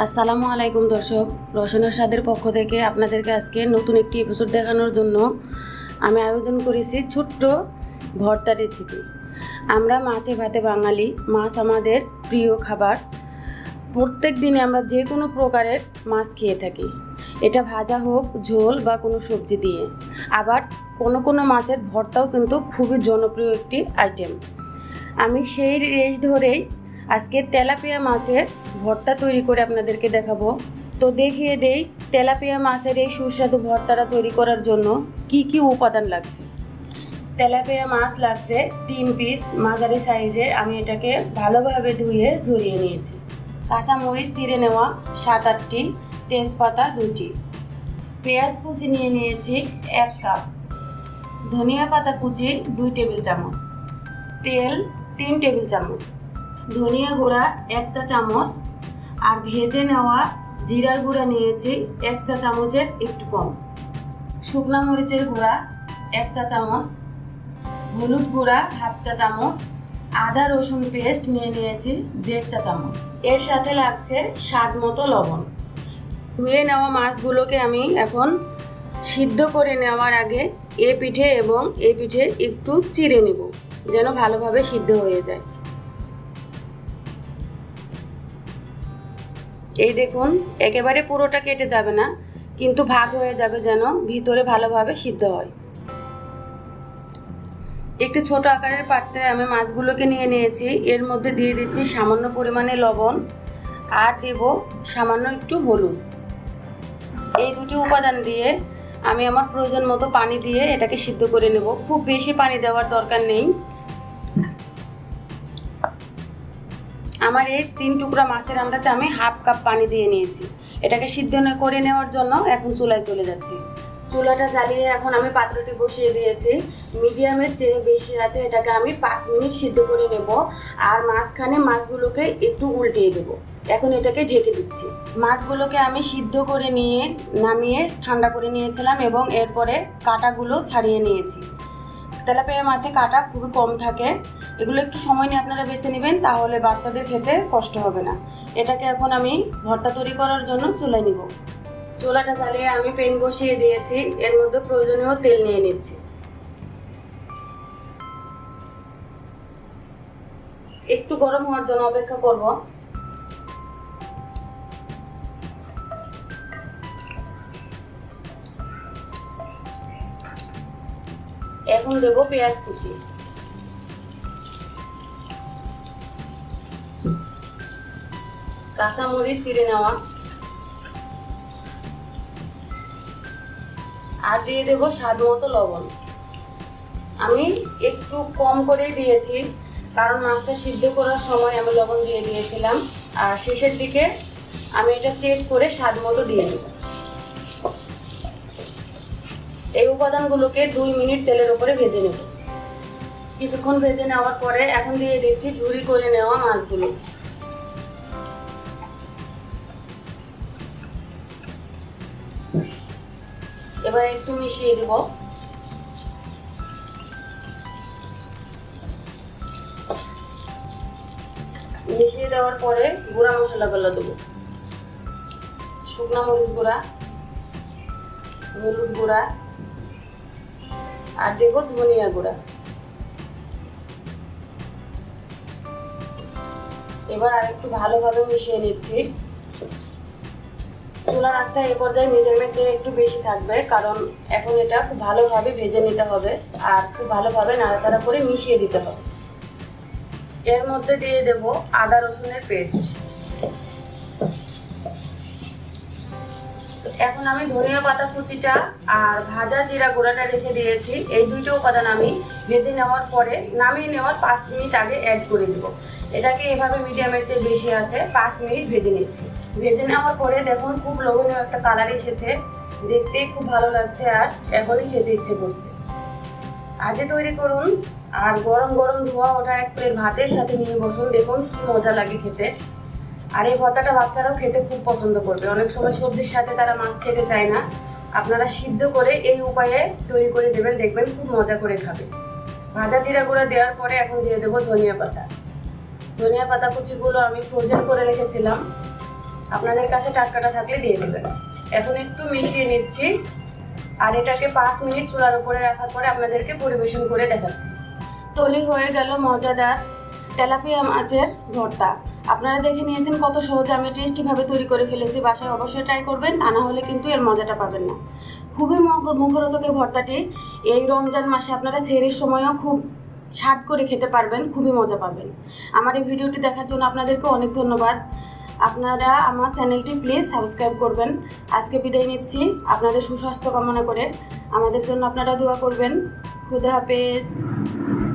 আসসালামু আলাইকুম দর্শক। রসনার স্বাদের পক্ষ থেকে আপনাদেরকে আজকে নতুন একটি এপিসোড দেখানোর জন্য আমি আয়োজন করেছি ছোট্ট ভর্তা রেসিপি আমরা মাছে ভাতে বাঙালি, মাছ আমাদের প্রিয় খাবার। প্রত্যেক দিনে আমরা যে কোনো প্রকারের মাছ খেয়ে থাকি। এটা ভাজা হোক, ঝোল বা কোনো সবজি দিয়ে। আবার কোনো কোনো মাছের ভর্তাও কিন্তু খুবই জনপ্রিয় একটি আইটেম আমি সেই রেস ধরেই আজকে তেলাপিয়া মাছের ভর্তা তৈরি করে আপনাদেরকে দেখাবো। তো দেখিয়ে দেই, তেলাপিয়া মাছের এই সুস্বাদু ভর্তাটা তৈরি করার জন্য কি কি উপাদান লাগছে। তেলাপিয়া মাছ লাগছে তিন পিস মাঝারি সাইজের, আমি এটাকে ভালোভাবে ধুয়ে ঝরিয়ে নিয়েছি। কাঁচা কাঁচামরিচ চিড়ে নেওয়া সাত আটটি, তেজপাতা দুটি পেঁয়াজ কুচি নিয়ে নিয়েছি এক কাপ। ধনিয়া পাতা কুচি দুই টেবিল চামচ। তেল তিন টেবিল চামচ। ধনিয়া গুঁড়া এক চা চামচ আর ভেজে নেওয়া জিরার গুঁড়া নিয়েছি এক চা চামচের একটু কম। শুকনা মরিচের গুঁড়া এক চা চামচ, হলুদ গুঁড়া হাফ চা চামচ, আদা রসুন পেস্ট নিয়ে নিয়েছি দেড় চা চামচ। এর সাথে লাগছে স্বাদ মতো লবণ। ধুয়ে নেওয়া মাছগুলোকে আমি এখন সিদ্ধ করে নেওয়ার আগে এ পিঠে এবং এ পিঠে একটু চিড়ে নেব, যেন ভালোভাবে সিদ্ধ হয়ে যায়। এই দেখুন, একেবারে পুরোটা কেটে যাবে না, কিন্তু ভাগ হয়ে যাবে যেন ভিতরে ভালোভাবে সিদ্ধ হয়। একটি ছোট আকারের পাত্রে আমি মাছগুলোকে নিয়ে নিয়েছি, এর মধ্যে দিয়ে দিচ্ছি সামান্য পরিমাণে লবণ আর দেব সামান্য একটু হলুদ। এই দুটি উপাদান দিয়ে আমি আমার প্রয়োজন মতো পানি দিয়ে এটাকে সিদ্ধ করে নেব। খুব বেশি পানি দেওয়ার দরকার নেই। আমার এই তিন টুকরা মাছের আন্দাজে আমি হাফ কাপ পানি দিয়ে নিয়েছি। এটাকে সিদ্ধ করে নেওয়ার জন্য এখন চুলায় চলে যাচ্ছি। চুলাটা জ্বালিয়ে এখন আমি পাত্রটি বসিয়ে দিয়েছি। মিডিয়ামের চেয়ে বেশি আছে, এটাকে আমি পাঁচ মিনিট সিদ্ধ করে নেব আর মাঝখানে মাছগুলোকে একটু উল্টিয়ে দেব। এখন এটাকে ঢেকে দিচ্ছি। মাছগুলোকে আমি সিদ্ধ করে নিয়ে, নামিয়ে ঠান্ডা করে নিয়েছিলাম এবং এরপরে কাটাগুলো ছাড়িয়ে নিয়েছি। তেলাপিয়া মাছে কাটা খুবই কম থাকে। এগুলো একটু সময় নিয়ে আপনারা বেছে নেবেন, তাহলে বাচ্চাদের খেতে কষ্ট হবে না। এটাকে এখন আমি ভর্তা তৈরি করার জন্য চুলায় নিব। চুলাটা জ্বালিয়ে আমি পেন বসিয়ে দিয়েছি, এর মধ্যে প্রয়োজনীয় তেল নিয়ে নিচ্ছি। একটু গরম হওয়ার জন্য অপেক্ষা করব। এখন দেব পেঁয়াজ কুচি। কাঁচামরিচ চিড়ে নেওয়া। আর দিয়ে দেবো স্বাদ মতো লবণ। আমি একটু কম করেই দিয়েছি, কারণ মাছটা সিদ্ধ করার সময় আমি লবণ দিয়ে দিয়েছিলাম। আর শেষের দিকে আমি এটা চেক করে স্বাদ মতো দিয়ে দেবো। এই উপাদানগুলোকে দুই মিনিট তেলের উপরে ভেজে নেব। কিছুক্ষণ ভেজে নেওয়ার পরে এখন দিয়ে দিচ্ছি ঝুরি করে নেওয়া মাছগুলো। এবার একটু মিশিয়ে দেব। মিশিয়ে দেওয়ার পরে গুঁড়া মশলাগুলো দেবো। শুকনা মরিচ গুঁড়া, হলুদ গুঁড়া, আর দেবো ধনিয়া গুঁড়া। এবার আর একটু ভালোভাবে মিশিয়ে নিচ্ছি। চুলার আঁচটা এই পর্যায়ে মিডিয়ামের থেকে একটু বেশি থাকবে, কারণ এখন এটা খুব ভালোভাবে ভেজে নিতে হবে আর খুব ভালোভাবে নাড়াচাড়া করে মিশিয়ে দিতে হবে। এর মধ্যে দিয়ে দেব আদা রসুনের পেস্ট। এখন আমি ধনিয়া পাতা কুচিটা আর ভাজা জিরা গুঁড়াটা রেখে দিয়েছি। এই দুইটা উপাদান আমি ভেজে নেওয়ার পরে নামিয়ে নেওয়ার পাঁচ মিনিট আগে অ্যাড করে দেবো। এটাকে এভাবে মিডিয়ামের চেয়ে বেশি আছে, পাঁচ মিনিট ভেজে নিচ্ছি। ভেজে নেওয়ার পরে দেখুন খুব লোভনীয় একটা কালার এসেছে। দেখতে খুব ভালো লাগছে আর এখনই খেতে ইচ্ছে করছে। আজে তৈরি করুন আর গরম গরম ধোয়া ওটা এক প্লেট ভাতের সাথে নিয়ে বসুন, দেখুন কি মজা লাগে খেতে। আর এই ভর্তাটা বাচ্চারাও খেতে খুব পছন্দ করবে। অনেক সময় সবজির সাথে তারা মাছ খেতে চায় না। আপনারা সিদ্ধ করে এই উপায়ে তৈরি করে দেবেন, দেখবেন খুব মজা করে খাবে। ভাজা জিরা গুঁড়া দেওয়ার পরে এখন দিয়ে দেবো ধনিয়া পাতা। ধনিয়া পাতা কুচিগুলো আমি ফ্রোজেন করে রেখেছিলাম। আপনাদের কাছে টাটকাটা থাকলে দিয়ে দেবেন। এখন একটু মিশিয়ে নিচ্ছি। আর এটাকে পাঁচ মিনিট চুলার উপরে রাখার পরে আপনাদেরকে পরিবেশন করে দেখাচ্ছি। তৈরি হয়ে গেল মজাদার তেলাপিয়া মাছের ভর্তা। আপনারা দেখে নিয়েছেন কত সহজে আমি টেস্টিভাবে তৈরি করে ফেলেছি। বাসায় অবশ্যই ট্রাই করবেন, তা না হলে কিন্তু এর মজাটা পাবেন না। খুবই মুখ- মুখরোচক এই ভর্তাটি। এই রমজান মাসে আপনারা ছেড়ের সময়ও খুব স্বাদ করে খেতে পারবেন, খুবই মজা পাবেন। আমার এই ভিডিওটি দেখার জন্য আপনাদেরকে অনেক ধন্যবাদ। আপনারা আমার চ্যানেলটি প্লিজ সাবস্ক্রাইব করবেন। আজকে বিদায় নিচ্ছি। আপনাদের সুস্বাস্থ্য কামনা করে। আমাদের জন্য আপনারা দোয়া করবেন। খুদা হাফেজ।